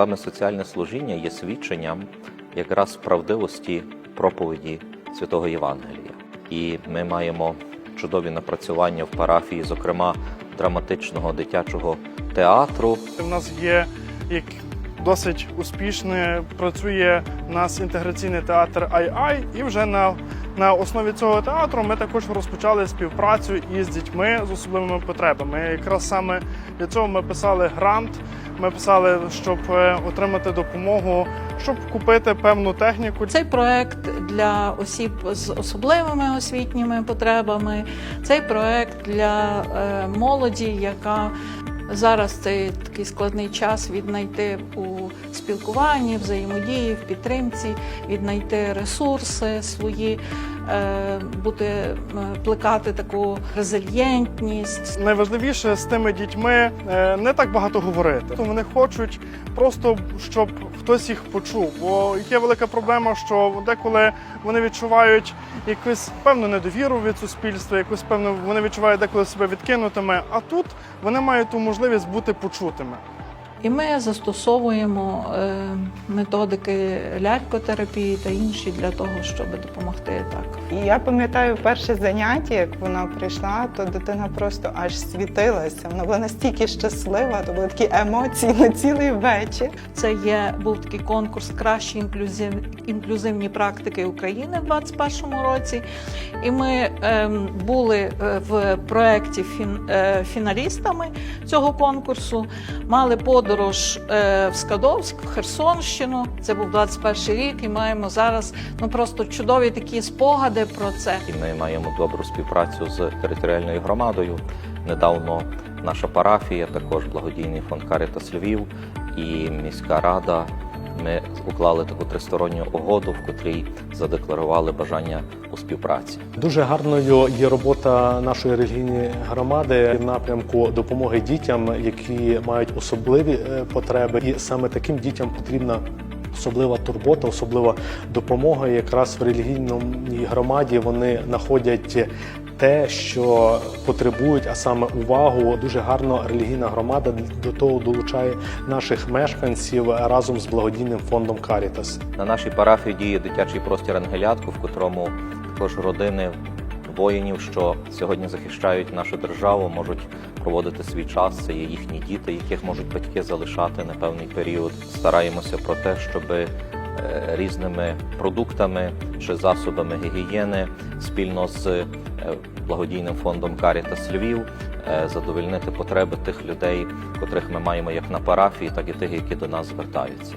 Саме соціальне служіння є свідченням якраз правдивості проповіді святого Євангелія. І ми маємо чудові напрацювання в парафії, зокрема драматичного дитячого театру. У нас є як досить успішне працює у нас інтеграційний театр «Ай-Ай», і вже на, на основі цього театру ми також розпочали співпрацю із дітьми з особливими потребами. Якраз саме для цього ми писали грант. Ми писали, щоб е, отримати допомогу, щоб купити певну техніку. Цей проект для осіб з особливими освітніми потребами. Цей проект для е, молоді, яка зараз це такий складний час віднайти у спілкуванні, взаємодії, в підтримці, віднайти ресурси свої, бути е, плекати таку резильєнтність, Найважливіше з тими дітьми е, не так багато говорити. Вони хочуть просто, щоб хтось їх почув. Бо є велика проблема, що деколи вони відчувають якусь певну недовіру від суспільства, якусь певну вони відчувають деколи себе відкинутими. А тут вони мають ту можливість бути почутими. І ми застосовуємо е, методики лялькотерапії та інші для того, щоб допомогти так. І я пам'ятаю перше заняття, як вона прийшла, то дитина просто аж світилася. Вона була настільки щаслива, то були такі емоції на цілий вечір. Це є був такий конкурс кращі інклюзив, інклюзивні практики України в 2021 році. І ми ем, були е, в проєкті фін, е, фіналістами цього конкурсу. Мали подорож е, в Скадовськ, в Херсонщину. Це був 21 рік, і маємо зараз ну просто чудові такі спогади про це. І ми маємо добру співпрацю з територіальною громадою. Недавно наша парафія, також благодійний фонд Карітас Львів і міська рада. Ми уклали таку тристоронню угоду, в котрій задекларували бажання у співпраці. Дуже гарною є робота нашої релігійної громади в напрямку допомоги дітям, які мають особливі е, потреби, і саме таким дітям потрібна. Особлива турбота, особлива допомога. Якраз в релігійній громаді вони знаходять те, що потребують, а саме увагу. Дуже гарно релігійна громада до того долучає наших мешканців разом з благодійним фондом Карітас. На нашій парафії діє дитячий простір Ангелятку, в котрому також родини воїнів, що сьогодні захищають нашу державу, можуть проводити свій час. Це є їхні діти, яких можуть батьки залишати на певний період. Стараємося про те, щоб різними продуктами чи засобами гігієни спільно з е, благодійним фондом Карітас Львів е, задовольнити потреби тих людей, котрих ми маємо як на парафії, так і тих, які до нас звертаються.